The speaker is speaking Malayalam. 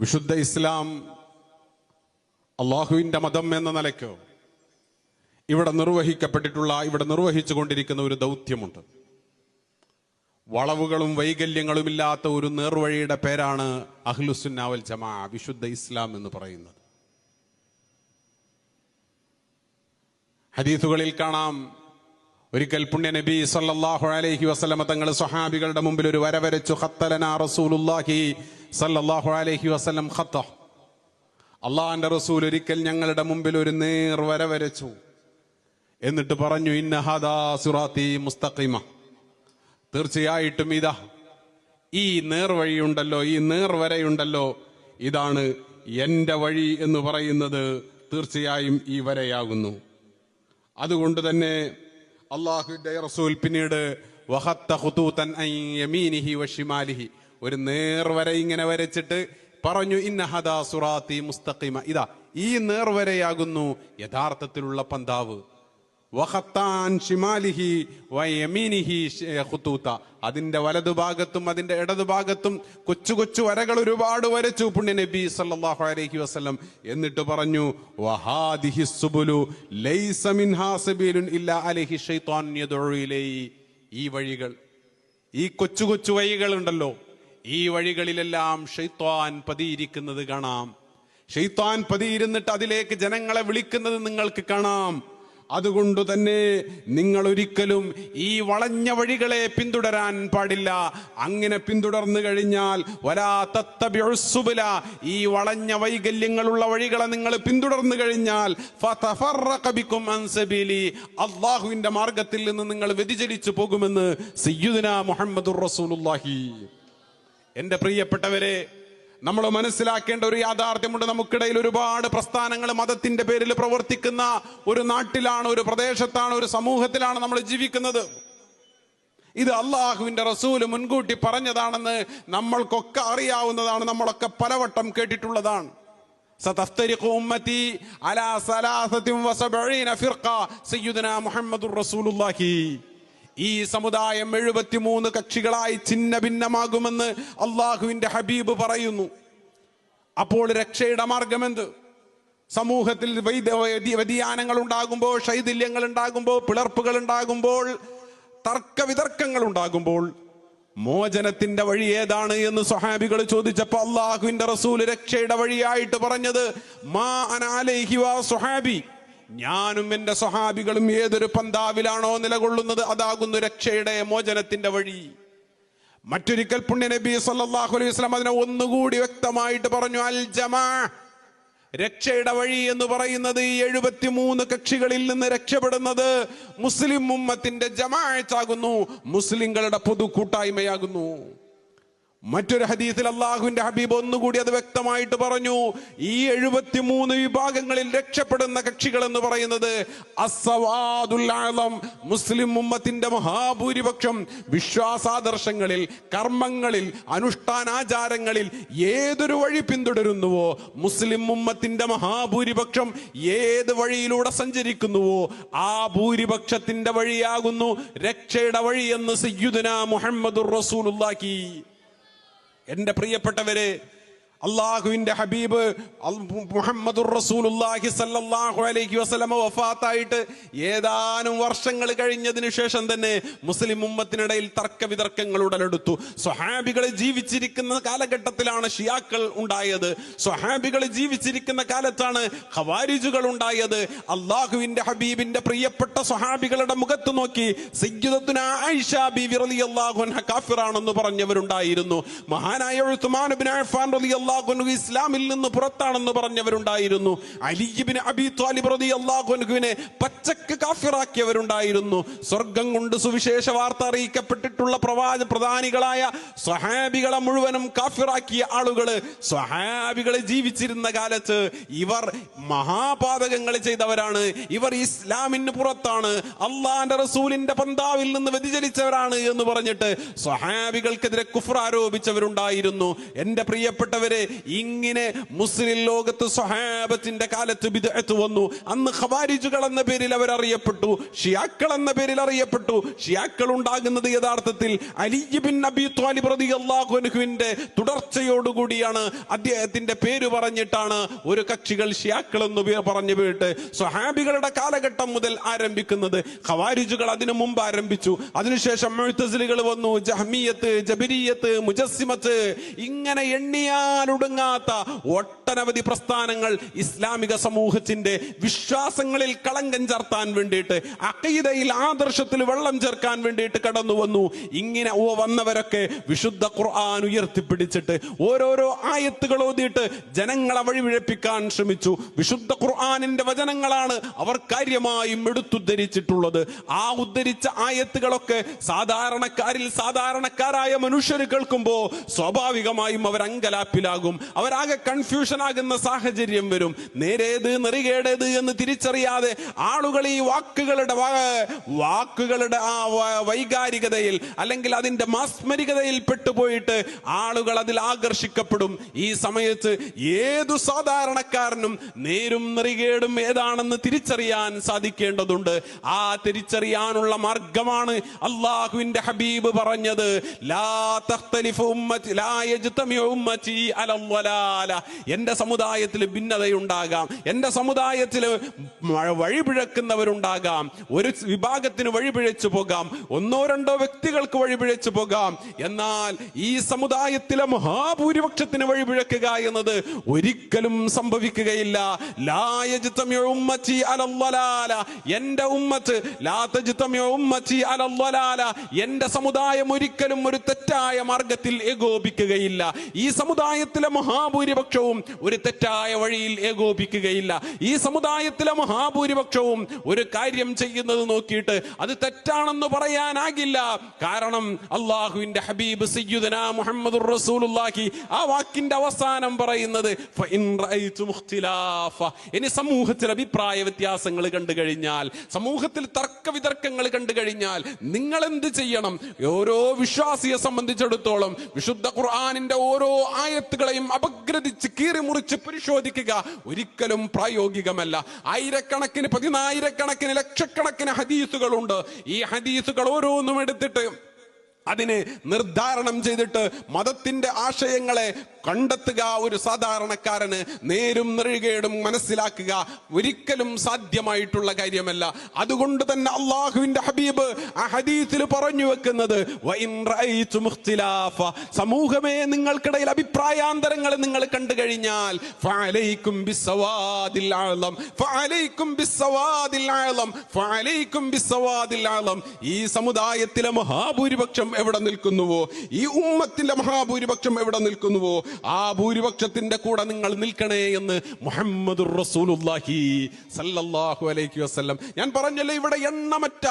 വിശുദ്ധ ഇസ്ലാം അള്ളാഹുവിന്റെ മതം എന്ന നിലയ്ക്ക് ഇവിടെ നിർവഹിക്കപ്പെട്ടിട്ടുള്ള ഇവിടെ നിർവഹിച്ചു കൊണ്ടിരിക്കുന്ന ഒരു ദൗത്യമുണ്ട്. വളവുകളും വൈകല്യങ്ങളും ഇല്ലാത്ത ഒരു നേർവഴിയുടെ പേരാണ് അഹ്ലുസുന്നാവൽ ജമാ വിശുദ്ധ ഇസ്ലാം എന്ന് പറയുന്നത്. ഹദീസുകളിൽ കാണാം ഒരിക്കൽ പുണ്യ നബി സല്ലാഹു അലൈഹി വസ്ലമ തങ്ങൾ സ്വഹാബികളുടെ മുമ്പിൽ ഒരു വരവരച്ചു ഹത്തലന ഖത്തലന റസൂലുള്ളാഹി അലഹി വസ്ലം ഖത്ത അള്ളാഹാന്റെ റസൂൽ ഒരിക്കൽ ഞങ്ങളുടെ മുമ്പിൽ ഒരു നേർ വര വരച്ചു. എന്നിട്ട് പറഞ്ഞു ഇന്ന ഹദാ സിറാത്തി മുസ്തഖിമ. തീർച്ചയായിട്ടും ഇതാ ഈ നേർവഴിയുണ്ടല്ലോ ഈ നേർവരയുണ്ടല്ലോ ഇതാണ് എന്റെ വഴി എന്ന് പറയുന്നത് തീർച്ചയായും ഈ വരയാകുന്നു. അതുകൊണ്ട് തന്നെ അള്ളാഹുവിന്റെ റസൂൽ പിന്നീട് വഹത്ത ഹുതൂത്തൻ ഒരു നേർവര ഇങ്ങനെ വരച്ചിട്ട് പറഞ്ഞു ഇന്ന ഹദാ സുറാത്തി മുസ്തഖിമ. ഇതാ ഈ നേർവരയാകുന്നു യഥാർത്ഥത്തിലുള്ള പന്താവ്. അതിന്റെ വലതുഭാഗത്തും അതിന്റെ ഇടതുഭാഗത്തും കൊച്ചു കൊച്ചു വരകൾ ഒരുപാട് വരച്ചു പുണ്യ നബി സല്ലല്ലാഹു അലൈഹി വസല്ലം. എന്നിട്ട് പറഞ്ഞു ഈ വഴികൾ ഈ കൊച്ചു കൊച്ചു വഴികൾ ഉണ്ടല്ലോ ഈ വഴികളിലെല്ലാം ഷെയ്ത്വാൻ പതിയിരിക്കുന്നത് കാണാം. ഷെയ്ത്വാൻ പതിയിരുന്നിട്ട് അതിലേക്ക് ജനങ്ങളെ വിളിക്കുന്നത് നിങ്ങൾക്ക് കാണാം. അതുകൊണ്ട് തന്നെ നിങ്ങൾ ഒരിക്കലും ഈ വളഞ്ഞ വഴികളെ പിന്തുടരാൻ പാടില്ല. അങ്ങനെ പിന്തുടർന്നു കഴിഞ്ഞാൽ വലാ തത്തബിഉ സുബുല ഈ വളഞ്ഞ വൈകല്യങ്ങളുള്ള വഴികളെ നിങ്ങൾ പിന്തുടർന്നു കഴിഞ്ഞാൽ അള്ളാഹുവിന്റെ മാർഗത്തിൽ നിന്ന് നിങ്ങൾ വ്യതിചലിച്ചു പോകുമെന്ന് സയ്യുദിന മുഹമ്മദുർ റസൂലുള്ളാഹി. എന്റെ പ്രിയപ്പെട്ടവരെ നമ്മൾ മനസ്സിലാക്കേണ്ട ഒരു യാഥാർത്ഥ്യമുണ്ട് നമുക്കിടയിൽ ഒരുപാട് പ്രസ്ഥാനങ്ങൾ മതത്തിന്റെ പേരിൽ പ്രവർത്തിക്കുന്ന ഒരു നാട്ടിലാണ് ഒരു പ്രദേശത്താണ് ഒരു സമൂഹത്തിലാണ് നമ്മൾ ജീവിക്കുന്നത് ഇത് അള്ളാഹുവിന്റെ റസൂല് മുൻകൂട്ടി പറഞ്ഞതാണെന്ന് നമ്മൾക്കൊക്കെ അറിയാവുന്നതാണ് നമ്മളൊക്കെ പലവട്ടം കേട്ടിട്ടുള്ളതാണ് ستفترق أمتي على ثلاثة وسبعين فرقة سيدنا محمد رسول الله ഈ സമുദായം എഴുപത്തിമൂന്ന് കക്ഷികളായി ഛിന്ന ഭിന്നമാകുമെന്ന് അള്ളാഹുവിന്റെ ഹബീബ് പറയുന്നു. അപ്പോൾ രക്ഷയുടെ മാർഗമെന്ത്? സമൂഹത്തിൽ വ്യതിയാനങ്ങൾ ഉണ്ടാകുമ്പോൾ ശൈഥില്യങ്ങൾ ഉണ്ടാകുമ്പോൾ പിളർപ്പുകൾ ഉണ്ടാകുമ്പോൾ തർക്കവിതർക്കങ്ങൾ ഉണ്ടാകുമ്പോൾ മോചനത്തിന്റെ വഴി ഏതാണ് എന്ന് സ്വഹാബികൾ ചോദിച്ചപ്പോ അള്ളാഹുവിന്റെ റസൂൽ രക്ഷയുടെ വഴിയായിട്ട് പറഞ്ഞത് മാ അനാലേഹി സുഹാബി സ്വഹാബി. ഞാനും എന്റെ സ്വഹാബികളും ഏതൊരു പന്താവിലാണോ നിലകൊള്ളുന്നത് അതാകുന്നു രക്ഷയുടെ മോചനത്തിന്റെ വഴി. മറ്റൊരിക്കൽ പുണ്യ നബി സല്ലാഹു അലൈഹി വസല്ലം അതിനെ ഒന്നുകൂടി വ്യക്തമായിട്ട് പറഞ്ഞു അൽ ജമാ രക്ഷയുടെ വഴി എന്ന് പറയുന്നത് ഈ എഴുപത്തിമൂന്ന് കക്ഷികളിൽ നിന്ന് രക്ഷപ്പെടുന്നത് മുസ്ലിം ഉമ്മത്തിന്റെ ജമാഅത്താകുന്നു മുസ്ലിങ്ങളുടെ പൊതു കൂട്ടായ്മയാകുന്നു മറ്റൊരു ഹദീസിൽ അള്ളാഹുവിന്റെ ഹബീബ് ഒന്നുകൂടി അത് വ്യക്തമായിട്ട് പറഞ്ഞു. ഈ എഴുപത്തിമൂന്ന് വിഭാഗങ്ങളിൽ രക്ഷപ്പെടുന്ന കക്ഷികൾ എന്ന് പറയുന്നത് അസ്സവാദുൽ ആളം മുസ്ലിം ഉമ്മത്തിന്റെ മഹാഭൂരിപക്ഷം വിശ്വാസാദർശങ്ങളിൽ കർമ്മങ്ങളിൽ അനുഷ്ഠാനാചാരങ്ങളിൽ ഏതൊരു വഴി പിന്തുടരുന്നുവോ മുസ്ലിം ഉമ്മത്തിന്റെ മഹാഭൂരിപക്ഷം ഏത് വഴിയിലൂടെ സഞ്ചരിക്കുന്നുവോ ആ ഭൂരിപക്ഷത്തിന്റെ വഴിയാകുന്നു രക്ഷയുടെ വഴി എന്ന് സയ്യുദന മുഹമ്മദുർ റസൂലുള്ളാഹി. എന്റെ പ്രിയപ്പെട്ടവരെ അള്ളാഹുവിന്റെ ഹബീബ് മുഹമ്മദ് അലൈഹി വസല്ലമ വഫാത്തായിട്ട് ഏതാനും വർഷങ്ങൾ കഴിഞ്ഞതിന് ശേഷം തന്നെ മുസ്ലിം ഉമ്മത്തിനിടയിൽ തർക്ക വിതർക്കങ്ങൾ ഉടലെടുത്തു. സ്വഹാബികൾ ജീവിച്ചിരിക്കുന്ന കാലഘട്ടത്തിലാണ് ഷിയാക്കൾ ഉണ്ടായത്. സ്വഹാബികൾ ജീവിച്ചിരിക്കുന്ന കാലത്താണ് ഖവാരിജുകൾ ഉണ്ടായത്. അള്ളാഹുവിന്റെ ഹബീബിന്റെ പ്രിയപ്പെട്ട സ്വഹാബികളുടെ മുഖത്ത് നോക്കി സയ്യിദത്തുന ആയിഷ ബീവി റളിയല്ലാഹു കാഫിറാണെന്ന് പറഞ്ഞവരുണ്ടായിരുന്നു. മഹാനായ ഉസ്മാൻ അഫ്ഫാൻ റളിയല്ലാഹു അൻഹു ഇസ്ലാമിൽ നിന്ന് പുറത്താണെന്ന് പറഞ്ഞവരുണ്ടായിരുന്നു. അലി ഇബ്നു അബി ത്വാലിബ് റളിയല്ലാഹു അള്ളാഹുനുവിനെ പച്ചക്ക് കാഫിറാക്കിയവരുണ്ടായിരുന്നു. സ്വർഗം കൊണ്ട് സുവിശേഷ വാർത്ത അറിയിക്കപ്പെട്ടിട്ടുള്ള പ്രവാച പ്രധാനികളായ സ്വഹാബികളെ മുഴുവനും കാഫിറാക്കിയ ആളുകൾ സ്വഹാബികളെ ജീവിച്ചിരുന്ന കാലത്ത് ഇവർ മഹാപാതകങ്ങൾ ചെയ്തവരാണ്. ഇവർ ഇസ്ലാമിന് പുറത്താണ്. അള്ളാന്റെ റസൂലിന്റെ പന്താവിൽ നിന്ന് വ്യതിചലിച്ചവരാണ് എന്ന് പറഞ്ഞിട്ട് സ്വഹാബികൾക്കെതിരെ കുഫർ ആരോപിച്ചവരുണ്ടായിരുന്നു. എന്റെ പ്രിയപ്പെട്ടവരെ ഇങ്ങനെ മുസ്ലിം ലോകത്ത് സ്വഹാബത്തിന്റെ കാലത്ത് ബിദ്അത്ത് വന്നു. അന്ന് ഖവാരിജുകൾ എന്ന പേരിൽ അവർ അറിയപ്പെട്ടു ഷിയാക്കൾ എന്ന പേരിൽ അറിയപ്പെട്ടു. ഷിയാക്കൾ ഉണ്ടാകുന്നത് യഥാർത്ഥത്തിൽ അലി ബിൻ നബി ത്വാലിബ് പ്രതി അൻഹുവിന്റെ തുടർച്ചയോടുകൂടിയാണ്. അദ്ദേഹത്തിന്റെ പേര് പറഞ്ഞിട്ടാണ് ഒരു കക്ഷികൾ ഷിയാക്കൾ എന്ന് പറഞ്ഞു പോയിട്ട് സ്വഹാബികളുടെ കാലഘട്ടം മുതൽ ആരംഭിക്കുന്നത്. ഖവാരിജുകൾ അതിനു മുമ്പ് ആരംഭിച്ചു. അതിനുശേഷം മുഴുത്തസിലുകൾ വന്നു. ജഹ്മിയത്ത് ജബിരിയത്ത് മുജസ്സിമത്ത് ഇങ്ങനെ എണ്ണിയാലൊടുങ്ങാത്ത ഒട്ടനവധി പ്രസ്ഥാനങ്ങൾ ഇസ്ലാമിക സമൂഹത്തിന്റെ വിശ്വാസങ്ങളിൽ കളങ്കം ചേർത്താൻ വേണ്ടിയിട്ട് അക്കീതയിൽ ആദർശത്തിൽ വെള്ളം ചേർക്കാൻ വേണ്ടിയിട്ട് കടന്നു വന്നു. ഇങ്ങനെ ഓ വന്നവരൊക്കെ വിശുദ്ധ ഖുർആൻ ഉയർത്തിപ്പിടിച്ചിട്ട് ഓരോരോ ആയത്തുകൾ ഓതിയിട്ട് ജനങ്ങളെ വഴിവിഴപ്പിക്കാൻ ശ്രമിച്ചു. വിശുദ്ധ ഖുർആാനിന്റെ വചനങ്ങളാണ് അവർ കാര്യമായും എടുത്തുദ്ധരിച്ചിട്ടുള്ളത്. ആ ഉദ്ധരിച്ച ആയത്തുകളൊക്കെ സാധാരണക്കാരിൽ സാധാരണക്കാരായ മനുഷ്യർ കേൾക്കുമ്പോൾ സ്വാഭാവികമായും അവർ അങ്കലാപ്പിലാകും. അവരാകെ കൺഫ്യൂഷൻ ആകുന്ന സാഹചര്യം വരും. നേരേത് നെറികേടേത് എന്ന് തിരിച്ചറിയാതെ ആളുകൾ ഈ വാക്കുകളുടെ വാക്കുകളുടെ ആ വൈകാരികതയിൽ അല്ലെങ്കിൽ അതിന്റെ മാസ്മരികതയിൽ പെട്ടുപോയിട്ട് ആളുകൾ അതിൽ ആകർഷിക്കപ്പെടും. ഈ സമയത്ത് ഏതു സാധാരണക്കാരനും നേരും നെറികേടും ഏതാണെന്ന് തിരിച്ചറിയാൻ സാധിക്കേണ്ടതുണ്ട്. ആ തിരിച്ചറിയാനുള്ള മാർഗമാണ് അള്ളാഹുവിന്റെ ഹബീബ് പറഞ്ഞത്. ലാ ഉമ്മത്തി ലാ യജ്തമിഉ എന്റെ സമുദായത്തിൽ ഭിന്നതയുണ്ടാകാം. എന്റെ സമുദായത്തിൽ വഴിപിഴക്കുന്നവരുണ്ടാകാം. ഒരു വിഭാഗത്തിന് വഴിപിഴച്ചു പോകാം. ഒന്നോ രണ്ടോ വ്യക്തികൾക്ക് വഴിപിഴച്ചു പോകാം. എന്നാൽ ഈ സമുദായത്തിലെ മഹാഭൂരിപക്ഷത്തിന് വഴിപിഴക്കുക എന്നത് ഒരിക്കലും സംഭവിക്കുകയില്ല. എന്റെ ഉമ്മത്ത് എന്റെ സമുദായം ഒരിക്കലും ഒരു തെറ്റായ മാർഗത്തിൽ ഏകോപിക്കുകയില്ല. ഈ സമുദായത്തിലെ മഹാഭൂരിപക്ഷവും ഒരു തെറ്റായ വഴിയിൽ ഏകോപിക്കുകയില്ല. ഈ സമുദായത്തിലെ മഹാഭൂരിപക്ഷവും ഒരു കാര്യം ചെയ്യുന്നത് നോക്കിയിട്ട് അത് തെറ്റാണെന്ന് പറയാനാകില്ല. കാരണം അള്ളാഹുവിന്റെ ഹബീബ് സയ്യിദന മുഹമ്മദ് റസൂലുള്ളാഹി ആ വാക്കിന്റെ അവസാനം പറയുന്നത്. ഇനി സമൂഹത്തിൽ അഭിപ്രായ വ്യത്യാസങ്ങൾ കണ്ടു കഴിഞ്ഞാൽ സമൂഹത്തിൽ തർക്ക വിതർക്കങ്ങൾ കണ്ടു കഴിഞ്ഞാൽ നിങ്ങൾ എന്ത് ചെയ്യണം? ഓരോ വിശ്വാസിയെ സംബന്ധിച്ചിടത്തോളം വിശുദ്ധ ഖുർആാനിന്റെ ഓരോ ആയത്തുകളെയും അപഗ്രഥിച്ച് കീറി മുറിച്ച് പരിശോധിക്കുക. ഒരിക്കലും പ്രായോഗികമല്ല. ആയിരക്കണക്കിന് പതിനായിരക്കണക്കിന് ലക്ഷക്കണക്കിന് ഹദീസുകളുണ്ട്. ഈ ഹദീസുകൾ ഓരോന്നും എടുത്തിട്ട് അതിനെ നിർദ്ധാരണം ചെയ്തിട്ട് മതത്തിന്റെ ആശയങ്ങളെ കണ്ടെത്തുക ഒരു സാധാരണക്കാരന് നേരും നെറുകേടും മനസ്സിലാക്കുക ഒരിക്കലും സാധ്യമായിട്ടുള്ള കാര്യമല്ല. അതുകൊണ്ട് തന്നെ അള്ളാഹുവിന്റെ ഹബീബ് ആ ഹദീസിൽ പറഞ്ഞു വെക്കുന്നത്. സമൂഹമേ നിങ്ങൾക്കിടയിൽ അഭിപ്രായാന്തരങ്ങൾ നിങ്ങൾ കണ്ടു കഴിഞ്ഞാൽ ഈ സമുദായത്തിലെ മഹാഭൂരിപക്ഷം എവിടെ നിൽക്കുന്നുവോ? ഈ ഉമ്മത്തിന്റെ മഹാഭൂരിപക്ഷം എവിടെ നിൽക്കുന്നുവോ? ആ ഭൂരിപക്ഷത്തിന്റെ കൂടെ നിങ്ങൾ നിൽക്കണേ എന്ന് മുഹമ്മദ് സല്ലല്ലാഹു അലൈഹി വസല്ലം. ഞാൻ പറഞ്ഞല്ലേ ഇവിടെ എണ്ണമറ്റ